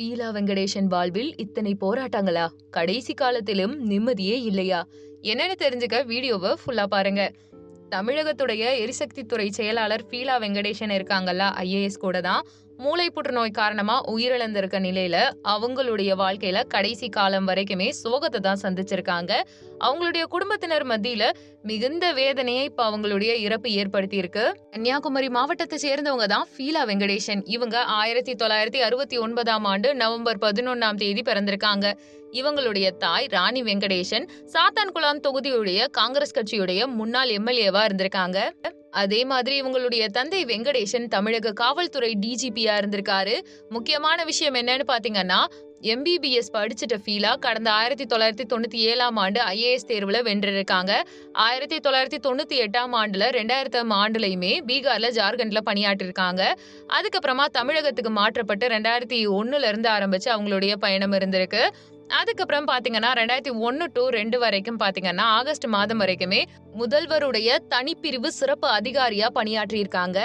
பீலா வெங்கடேஷன் வாழ்வில் இத்தனை போராட்டங்களா? கடைசி காலத்திலும் நிம்மதியே இல்லையா? என்னன்னு தெரிஞ்சுக்க வீடியோவை ஃபுல்லா பாருங்க. தமிழகத்துடைய எரிசக்தி துறை செயலாளர் பீலா வெங்கடேஷன் இருக்காங்கல்ல ஐஏஎஸ் கூட தான். மூளை புற்றுநோய் காரணமா உயிரிழந்திருக்க நிலையில அவங்களுடைய வாழ்க்கையில கடைசி காலம் வரைக்குமே சோகத்தை தான் சந்திச்சிருக்காங்க. அவங்களுடைய குடும்பத்தினர் மத்தியில மிகுந்த வேதனையை இப்ப அவங்களுடைய இறப்பு ஏற்படுத்தி இருக்கு கன்னியாகுமரி மாவட்டத்தை சேர்ந்தவங்க தான் ஃபீலா வெங்கடேஷன் இவங்க ஆயிரத்தி தொள்ளாயிரத்தி அறுபத்தி ஒன்பதாம் ஆண்டு நவம்பர் பதினொன்னாம் தேதி பிறந்திருக்காங்க. இவங்களுடைய தாய் ராணி வெங்கடேஷன் சாத்தான்குளம் தொகுதியுடைய காங்கிரஸ் கட்சியுடைய முன்னாள் எம்எல்ஏவா இருந்திருக்காங்க. அதே மாதிரி இவங்களுடைய தந்தை வெங்கடேசன் தமிழக காவல்துறை டிஜிபியா இருந்திருக்காரு. முக்கியமான விஷயம் என்னன்னு பாத்தீங்கன்னா எம்பிபிஎஸ் படிச்சுட்ட ஃபீலா கடந்த ஆயிரத்தி தொள்ளாயிரத்தி தொண்ணூத்தி ஏழாம் ஆண்டு ஐஏஎஸ் தேர்வுல வென்றிருக்காங்க. ஆயிரத்தி தொள்ளாயிரத்தி தொண்ணூத்தி எட்டாம் ஆண்டுல ரெண்டாயிரத்தாம் ஆண்டுலயுமே பீகார்ல ஜார்க்கண்ட்ல பணியாற்றிருக்காங்க. அதுக்கப்புறமா தமிழகத்துக்கு மாற்றப்பட்டு ரெண்டாயிரத்தி ஒண்ணுல இருந்து ஆரம்பிச்சு அவங்களுடைய பயணம் இருந்திருக்கு. அதுக்கப்புறம் பாத்தீங்கன்னா ரெண்டாயிரத்தி ஒன்னு டு ரெண்டு வரைக்கும் பாத்தீங்கன்னா ஆகஸ்ட் மாதம் வரைக்குமே முதல்வருடைய தனிப்பிரிவு சிறப்பு அதிகாரியா பணியாற்றியிருக்காங்க.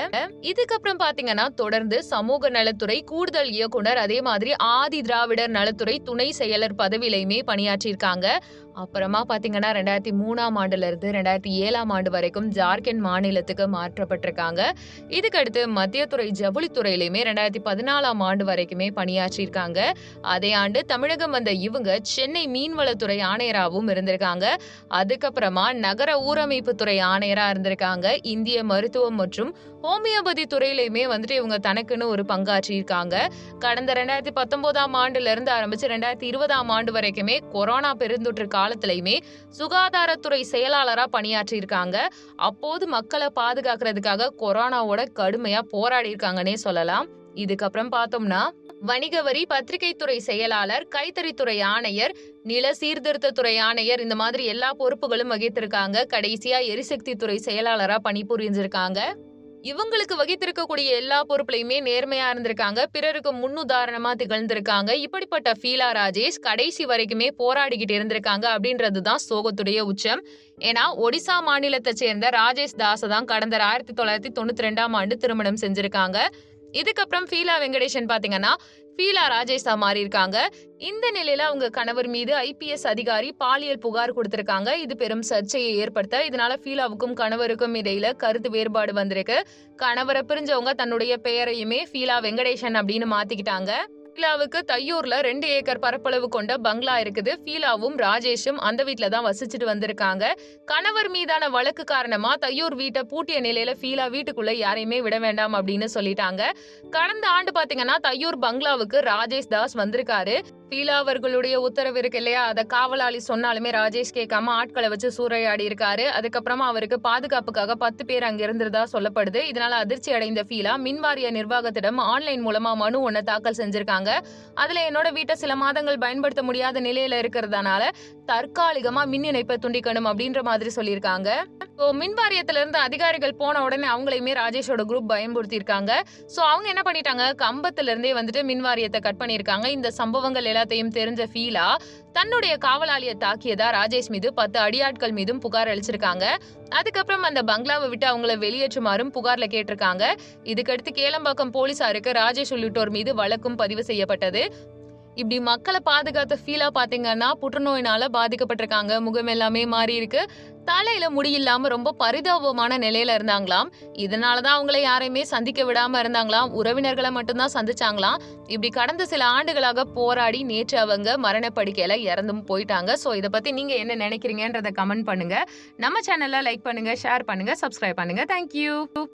இதுக்கப்புறம் பாத்தீங்கன்னா தொடர்ந்து சமூக நலத்துறை கூடுதல் இயக்குனர் அதே மாதிரி ஆதி திராவிடர் நலத்துறை துணை செயலர் பதவியிலையுமே பணியாற்றியிருக்காங்க. அப்புறமா பார்த்தீங்கன்னா ரெண்டாயிரத்தி மூணாம் ஆண்டுலேருந்து ரெண்டாயிரத்தி ஏழாம் ஆண்டு வரைக்கும் ஜார்க்கண்ட் மாநிலத்துக்கு மாற்றப்பட்டிருக்காங்க. இதுக்கடுத்து மத்திய துறை ஜவுளித்துறையிலுமே ரெண்டாயிரத்தி பதினாலாம் ஆண்டு வரைக்குமே பணியாற்றியிருக்காங்க. அதே ஆண்டு தமிழகம் வந்த இவங்க சென்னை மீன்வளத்துறை ஆணையராகவும் இருந்திருக்காங்க. அதுக்கப்புறமா நகர ஊரமைப்பு துறை இருந்திருக்காங்க. இந்திய மருத்துவம் மற்றும் ஹோமியோபதி துறையிலையுமே வந்துட்டு இவங்க தனக்குன்னு ஒரு பங்காற்றியிருக்காங்க. கடந்த ரெண்டாயிரத்தி பத்தொன்பதாம் ஆண்டுல இருந்து ஆரம்பிச்சு ரெண்டாயிரத்தி இருபதாம் ஆண்டு வரைக்குமே கொரோனா பெருந்தொற்று காலத்திலையுமே சுகாதாரத்துறை செயலாளரா பணியாற்றியிருக்காங்க. அப்போது மக்களை பாதுகாக்கிறதுக்காக கொரோனாவோட கடுமையா போராடி இருக்காங்கன்னே சொல்லலாம். இதுக்கப்புறம் பார்த்தோம்னா வணிக வரி பத்திரிகைத்துறை செயலாளர் கைத்தறித்துறை ஆணையர் நில சீர்திருத்தத்துறை ஆணையர் இந்த மாதிரி எல்லா பொறுப்புகளும் வகித்திருக்காங்க. கடைசியா எரிசக்தி துறை செயலாளரா பணிபுரிஞ்சிருக்காங்க. இவங்களுக்கு வகித்திருக்கக்கூடிய எல்லா பொறுப்புலையுமே நேர்மையா இருந்திருக்காங்க. பிறருக்கு முன்னுதாரணமா திகழ்ந்திருக்காங்க. இப்படிப்பட்ட ஃபீலா ராஜேஷ் கடைசி வரைக்குமே போராடிக்கிட்டு இருந்திருக்காங்க அப்படின்றது தான் சோகத்துடைய உச்சம். ஏன்னா ஒடிசா மாநிலத்தை சேர்ந்த ராஜேஷ் தாஸை தான் கடந்த ஆயிரத்தி தொள்ளாயிரத்தி தொண்ணூத்தி ரெண்டாம் ஆண்டு திருமணம் செஞ்சிருக்காங்க. இதுக்கப்புறம் ஃபீலா வெங்கடேஷன் பாத்தீங்கன்னா ஃபீலா ராஜேஷா மாறி இருக்காங்க. இந்த நிலையில அவங்க கணவர் மீது ஐபிஎஸ் அதிகாரி பாலியல் புகார் கொடுத்திருக்காங்க. இது பெரும் சர்ச்சையை ஏற்படுத்த. இதனால ஃபீலாவுக்கும் கணவருக்கும் இடையில கருத்து வேறுபாடு வந்திருக்கு. கணவரை பிரிஞ்சவங்க தன்னுடைய பெயரையுமே ஃபீலா வெங்கடேஷன் அப்படின்னு மாத்திக்கிட்டாங்க. ஃபீலாவுக்கு தையூர்ல ரெண்டு ஏக்கர் பரப்பளவு கொண்ட பங்களா இருக்குது. ஃபீலாவும் ராஜேஷும் அந்த வீட்டில தான் வசிச்சுட்டு வந்திருக்காங்க. கணவர் மீதான வழக்கு காரணமா தையூர் வீட்டை பூட்டிய நிலையில ஃபீலா வீட்டுக்குள்ள யாரையுமே விட வேண்டாம் அப்படின்னு சொல்லிட்டாங்க. கடந்த ஆண்டு பாத்தீங்கன்னா தையூர் பங்களாவுக்கு ராஜேஷ் தாஸ் வந்திருக்காரு. ஃபீலா அவர்களுடைய உத்தரவு இருக்கு இல்லையா? அதை காவலாளி சொன்னாலுமே ராஜேஷ் கேட்காம ஆட்களை வச்சு சூறையாடி இருக்காரு. அதுக்கப்புறமா அவருக்கு பாதுகாப்புக்காக பத்து பேர் அங்க இருந்திருந்தா சொல்லப்படுது. இதனால அதிர்ச்சி அடைந்த ஃபீலா மின்வாரிய நிர்வாகத்திடம் ஆன்லைன் மூலமா மனு ஒண்ணு தாக்கல் செஞ்சிருக்காங்க. அதுல என்னோட வீட்டை சில மாதங்கள் பயன்படுத்த முடியாத நிலையில இருக்கிறதுனால தற்காலிகமா மின் இணைப்பை துண்டிக்கணும் அப்படின்ற மாதிரி சொல்லியிருக்காங்க. ஸோ மின் வாரியத்துல இருந்து அதிகாரிகள் போன உடனே அவங்களையுமே ராஜேஷோட குரூப் பயன்படுத்தி இருக்காங்க ஸோ அவங்க என்ன பண்ணிட்டாங்க? கம்பத்துல இருந்தே வந்துட்டு மின் வாரியத்தை கட் பண்ணியிருக்காங்க. இந்த சம்பவங்கள் எல்லாம் எல்லாத்தையும் தெரிஞ்ச ஃபீலா தன்னுடைய காவலாளியை தாக்கியதா ராஜேஷ் மீது பத்து அடியாட்கள் மீதும் புகார் அளிச்சிருக்காங்க. அதுக்கப்புறம் அந்த பங்களாவை விட்டு அவங்கள வெளியேற்றுமாறும் புகார்ல கேட்டிருக்காங்க. இதுக்கடுத்து கேளம்பாக்கம் போலீசாருக்கு ராஜேஷ் உள்ளிட்டோர் மீது வழக்கும் பதிவு செய்யப்பட்டது. இப்படி மக்களை பாதுகாத்த ஃபீலா பாத்தீங்கன்னா புற்றுநோயினால பாதிக்கப்பட்டிருக்காங்க. முகம் எல்லாமே மாறி இருக்கு தலையில முடியில்லாம ரொம்ப பரிதாபமான நிலையில இருந்தாங்களாம். இதனாலதான் அவங்கள யாரையுமே சந்திக்க விடாம இருந்தாங்களாம். உறவினர்களை மட்டும்தான் சந்திச்சாங்களாம். இப்படி கடந்த சில ஆண்டுகளாக போராடி நேற்று அவங்க மரணப்படுக்கையில இறந்தும் போயிட்டாங்க. சோ இதை பத்தி நீங்க என்ன நினைக்கிறீங்கன்றத கமெண்ட் பண்ணுங்க. நம்ம சேனல்ல லைக் பண்ணுங்க ஷேர் பண்ணுங்க சப்ஸ்கிரைப் பண்ணுங்க. தேங்க்யூ